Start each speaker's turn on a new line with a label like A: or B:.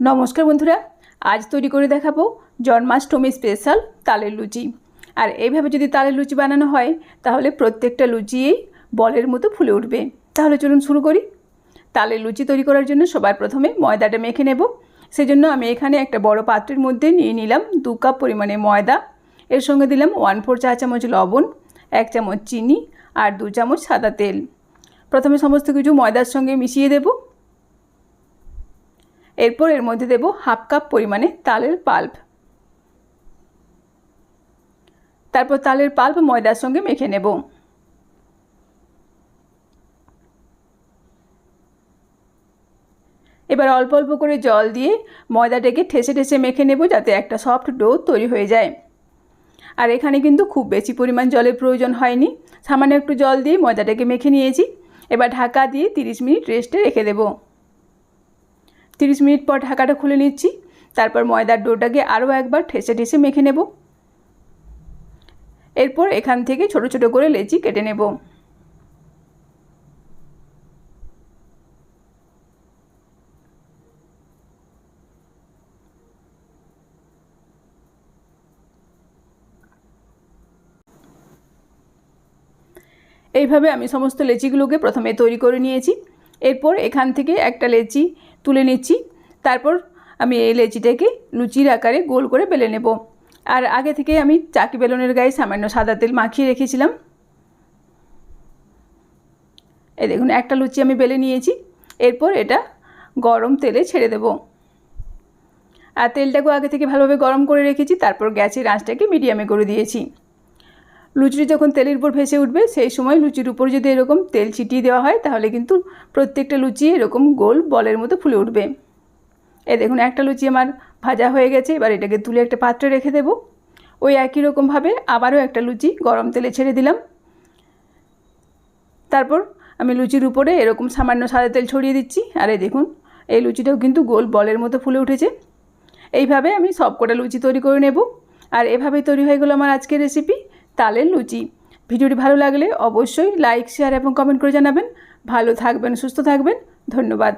A: নমস্কার বন্ধুরা, আজ তৈরি করে দেখাবো জন্মাষ্টমী স্পেশাল তালের লুচি। আর এইভাবে যদি তালের লুচি বানানো হয়, তাহলে প্রত্যেকটা লুচিয়েই বলের মতো ফুলে উঠবে। তাহলে চলুন শুরু করি। তালের লুচি তৈরি করার জন্য সবার প্রথমে ময়দাটা মেখে নেব। সেজন্য আমি এখানে একটা বড় পাত্রের মধ্যে নিয়ে নিলাম দু কাপ পরিমাণে ময়দা। এর সঙ্গে দিলাম ওয়ান ফোর চা চামচ লবণ, এক চামচ চিনি আর দু চামচ সাদা তেল। প্রথমে সমস্ত কিছু ময়দার সঙ্গে মিশিয়ে দেবো। এরপর এর মধ্যে দেব হাফ কাপ পরিমাণে তালের পাল্প। তারপর তালের পাল্প ময়দার সঙ্গে মেখে নেব। এবার অল্প অল্প করে জল দিয়ে ময়দাটাকে ঠেসে ঠেসে মেখে নেব যাতে একটা সফট ডো তৈরি হয়ে যায়। আর এখানে কিন্তু খুব বেশি পরিমাণ জলের প্রয়োজন হয়নি। সামান্য একটু জল দিয়ে ময়দাটাকে মেখে নিয়েছি। এবার ঢাকা দিয়ে 30 মিনিট রেস্টে রেখে দেবো। তিরিশ মিনিট পর ঢাকাটা খুলে নিচ্ছি। তারপর ময়দার ডোটাকে আরও একবার ঠেসে ঠেসে মেখে নেব। এরপর এখান থেকে ছোট ছোট করে লেচি কেটে নেব। এইভাবে আমি সমস্ত লেচিগুলোকে প্রথমে তৈরি করে নিয়েছি। এরপর এখান থেকে একটা লেচি তুলে নিচ্ছি। তারপর আমি এই লেচিটাকে লুচির আকারে গোল করে বেলে নেব। আর আগে থেকে আমি চাকি বেলনের গায়ে সামান্য সাদা তেল মাখিয়ে রেখেছিলাম। এই দেখুন, একটা লুচি আমি বেলে নিয়েছি। এরপর এটা গরম তেলে ছেড়ে দেব। আর তেলটাকেও আগে থেকে ভালোভাবে গরম করে রেখেছি। তারপর গ্যাসের আঁচটাকে মিডিয়ামে করে দিয়েছি। লুচিটি যখন তেলের উপর ভেসে উঠবে, সেই সময় লুচির উপর যদি এরকম তেল ছিটিয়ে দেওয়া হয়, তাহলে কিন্তু প্রত্যেকটা লুচি এরকম গোল বলের মতো ফুলে উঠবে। এ দেখুন, একটা লুচি আমার ভাজা হয়ে গেছে, এবার এটাকে তুলে একটা পাত্রে রেখে দেব। ওই একই রকমভাবে আবারও একটা লুচি গরম তেলে ছেড়ে দিলাম। তারপর আমি লুচির উপরে এরকম সামান্য সাদা তেল ছড়িয়ে দিচ্ছি, আর এই দেখুন, এই লুচিটাও কিন্তু গোল বলের মতো ফুলে উঠেছে। এইভাবে আমি সব কটা লুচি তৈরি করে নেব। আর এভাবেই তৈরি হয়ে গেলো আমার আজকের রেসিপি তালের লুচি। ভিডিওটি ভালো লাগলে অবশ্যই লাইক শেয়ার এবং কমেন্ট করে জানাবেন। ভালো থাকবেন, সুস্থ থাকবেন। ধন্যবাদ।